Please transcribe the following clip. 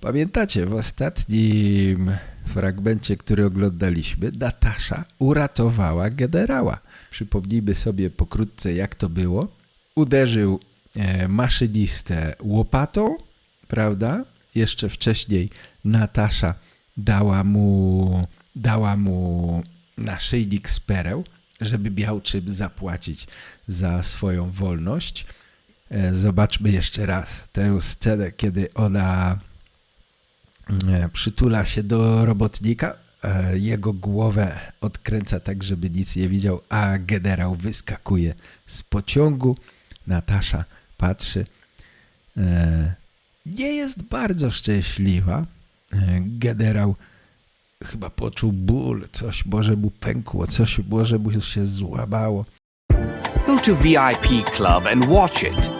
Pamiętacie, w ostatnim fragmencie, który oglądaliśmy, Natasza uratowała generała. Przypomnijmy sobie pokrótce, jak to było. Uderzył e, maszynistę łopatą, prawda? Jeszcze wcześniej Natasza dała mu, dała mu naszyjnik z pereł, żeby miał czym zapłacić za swoją wolność. E, Zobaczmy jeszcze raz tę scenę, kiedy ona przytula się do robotnika, e, jego głowę odkręca tak, żeby nic nie widział, a generał wyskakuje z pociągu. Natasza patrzy. E, Nie jest bardzo szczęśliwa. E, Generał chyba poczuł ból, coś może mu pękło, coś może mu się złamało. Go to VIP Club and watch it.